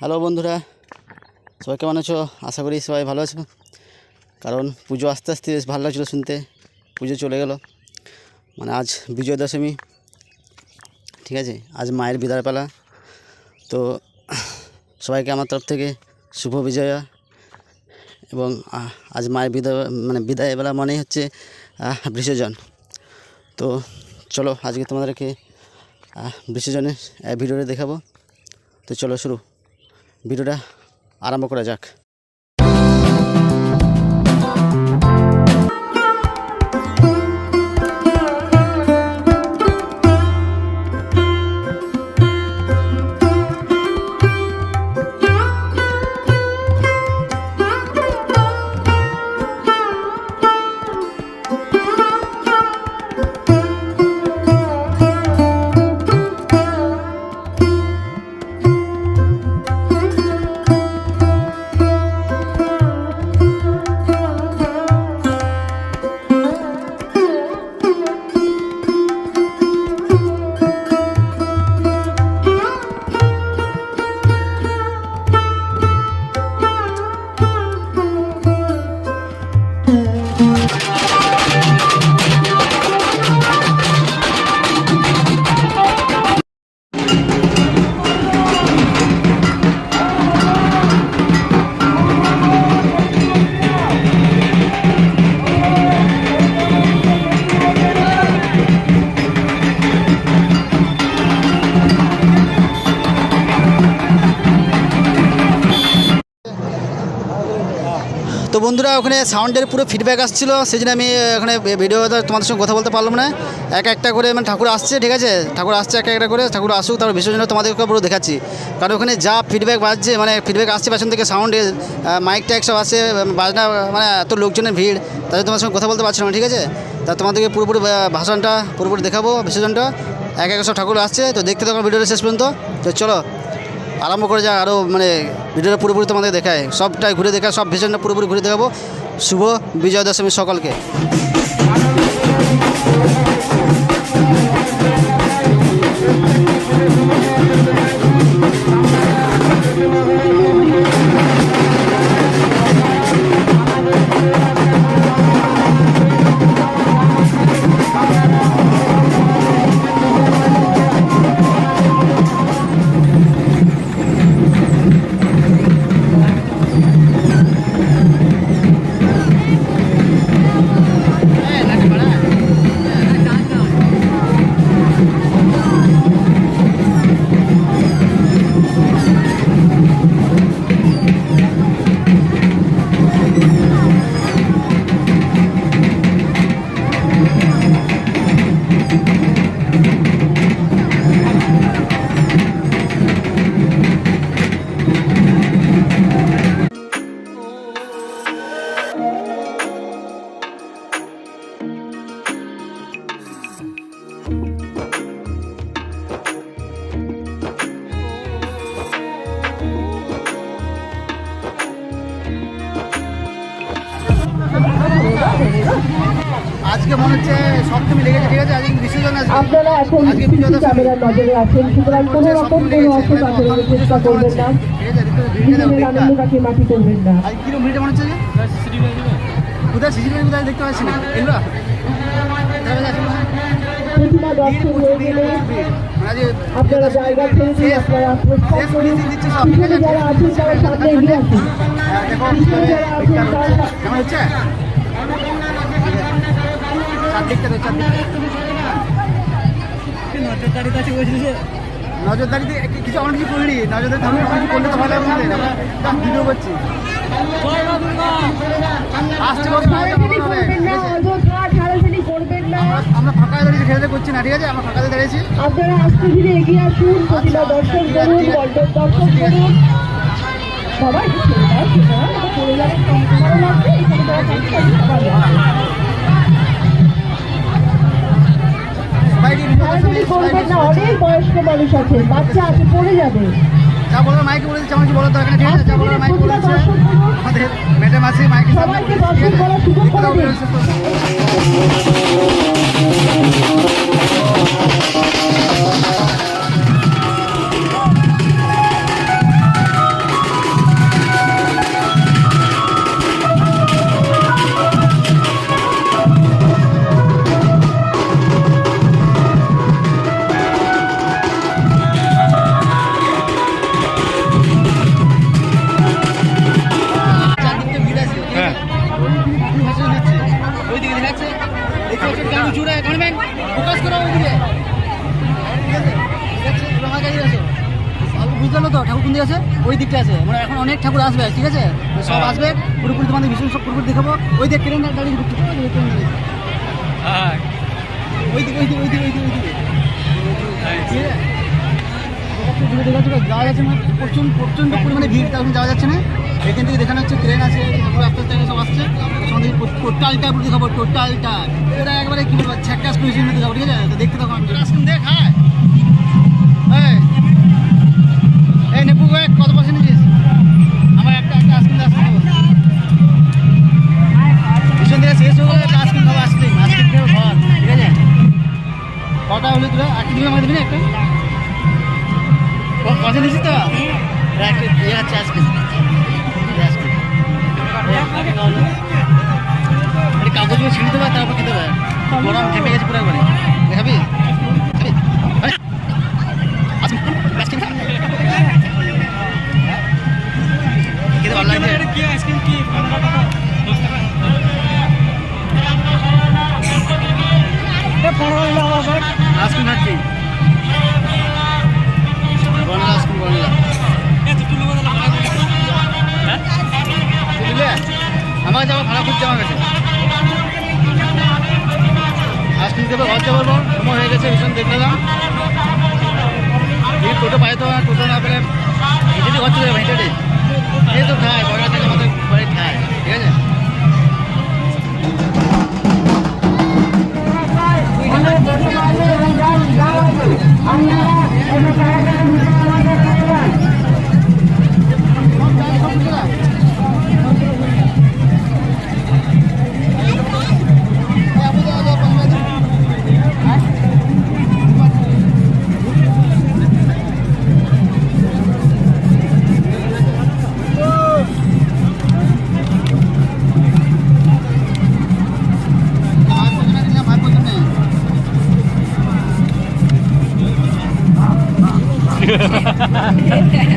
Hello বন্ধুরা, সবাই কেমন আছো? আশা করি সবাই ভালো আছো। কারণ পুজো আস্তে আস্তে বেশ ভালো লাগছিল শুনতে, পুজো চলে গেল। মানে আজ বিজয় দশমী ঠিক আছে? আজ মায়ের বিদায় পালা। তো সবাইকে আমার তরফ থেকে শুভ বিজয়া। এবং আজ মায়ের বিদায় মানে বিদায় বেলা মনেই হচ্ছে বিসর্জন। তো চলো আজকে তোমাদেরকে বিসর্জনের ভিডিওটা দেখাবো। তো চলো শুরু। ভিডিওটা আরম্ভ করা যাক। বন্ধুরা, ওখানে সাউন্ডের পুরো ফিডব্যাক আসছিল সেই জন্য আমি ওখানে ভিডিও তোমাদের সঙ্গে কথা বলতে পারলাম না। এক একটা করে মানে ঠাকুর আসছে, ঠিক আছে? ঠাকুর আসছে এক একটা করে, ঠাকুর আসুক, তারপর বিসর্জন তোমাদেরকে পুরো দেখাচ্ছি। কারণ ওখানে যা ফিডব্যাক বাজছে মানে ফিডব্যাক আসছে পেছন থেকে সাউন্ডে মাইক ট্যাক সব আসছে বাজনা মানে এত লোকজনের ভিড় তাদের তোমার সঙ্গে কথা বলতে পারছিলাম না, ঠিক আছে? তা তোমাদেরকে পুরোপুরি ভাষণটা পুরোপুরি দেখাবো বিসর্জনটা এক এক সব ঠাকুর আসছে, তো দেখতে থাকো ভিডিওটা শেষ পর্যন্ত। তো চলো আরম্ভ করে যা আরও মানে ভিডিওটা পুরোপুরি তোমাদের দেখায়। সবটাই ঘুরে দেখায়, সব ভিশনটা পুরোপুরি ঘুরে দেখাবো। শুভ বিজয় দশমী সকলকে। আজকে মনে হচ্ছে সপ্তমী লেগেছে ঠিক আছে? আজকে বিসর্জন আছে আপনারা এখন আজকে সিসি ক্যামেরার নজরে আছেন সুতরাং কোনো রকম কোনো অসৎ আচরণের চেষ্টা করবেন না। নিজেদের আনন্দ মাটি করবেন না। আজ কীরকম ভিড়টা মনে হচ্ছে কোথায়? সিসিটিভি কোথায় দেখতে পাচ্ছি? না এগুলো প্রতিমা দর্শন হয়ে গেলে আপনারা জায়গা ছেড়ে দিন আপনারা প্রস্তাব করুন পিছনে যারা আছেন তারা সামনে এগিয়ে আসুন। পিছনে যারা আছেন তারা হচ্ছে? চারদিকটা তো চারদিকটা নজরদারিতে কিছু অনেক কিছু করলি নজরদারি অনেক কিছু করলে তো ভালো হবে ভিডিও করছি আমরা ফাঁকা দাঁড়িয়ে খেলাতে করছি না ঠিক আছে আমরা ফাঁকাতে দাঁড়িয়েছি আপনারা আস্তে ধীরে এগিয়ে আসুন প্রতিমা দর্শন করুন দর্শন করুন সবাই দাও, যাবে, লাগবে, এখানে ঝাড়াঝাড়ি করবেন না অনেক বয়স্ক মানুষ আছে বাচ্চা আছে পড়ে যাবে। যা বলার মাইকে বলে দিচ্ছে আমার কিছু বলার দরকার ঠিক আছে? যা বলার মাইকে বলে দিচ্ছে আমাদের ম্যাডাম আছে মাইকে সবাইকে দর্শন করার সুযোগ করে দিন। কোন দিকে আছে ওই দিকটা আছে। মানে এখন অনেক ঠাকুর আসবে ঠিক আছে? সব আসবে পুরোপুরি তোমাদের ভীষণ সব পুরোপুরি দেখাবো। ওই দিকে ট্রেন দাঁড়িয়ে ঢুকছে ওই দিকে ট্রেন দাঁড়িয়ে ওই দিকে ওই দিকে ওই দিকে ওই দিকে ওই দিকে। যাওয়া যাচ্ছে না প্রচুর প্রচণ্ড পরিমাণে ভিড় তখন যাওয়া যাচ্ছে না। এখান থেকে দেখানো হচ্ছে ট্রেন আছে আস্তে আস্তে সব আসছে। সঙ্গে টোটালটা পুরো দেখাবো টোটালটা। এটা একবারে কি বলব পজিশন দেখাবো ঠিক আছে? তো দেখতে আইসক্রিম দেখ হ্যাঁ। কত পয়সা নিয়েছিস আমার একটা একটা আইসক্রিম দে ভীষণ থেকে শেষ হয়ে গেলে আইসক্রিম খাব আইসক্রিম আইসক্রিম খেয়ে ঘর ঠিক আছে? কটা হলো তোরা একটা দিবি আমাকে দিবি না একটা? ক- নিয়েছিস তো? ইয়ে আছে আইসক্রিম আইসক্রিম কাগজগুলো ছিঁড়ে দেবে, তারপর খেতে হবে। গরম খেপে গেছে পুরো একবারে। দেখাবি? খুঁজছে আমার কাছে। আইসক্রিম দেবে ঘর যাব সময় হয়ে গেছে, ভীষণ দেখলাম এই টোটো পাইতে তো টোটো না পেলে হেঁটে ঘর চলে যাবে হেঁটে কেন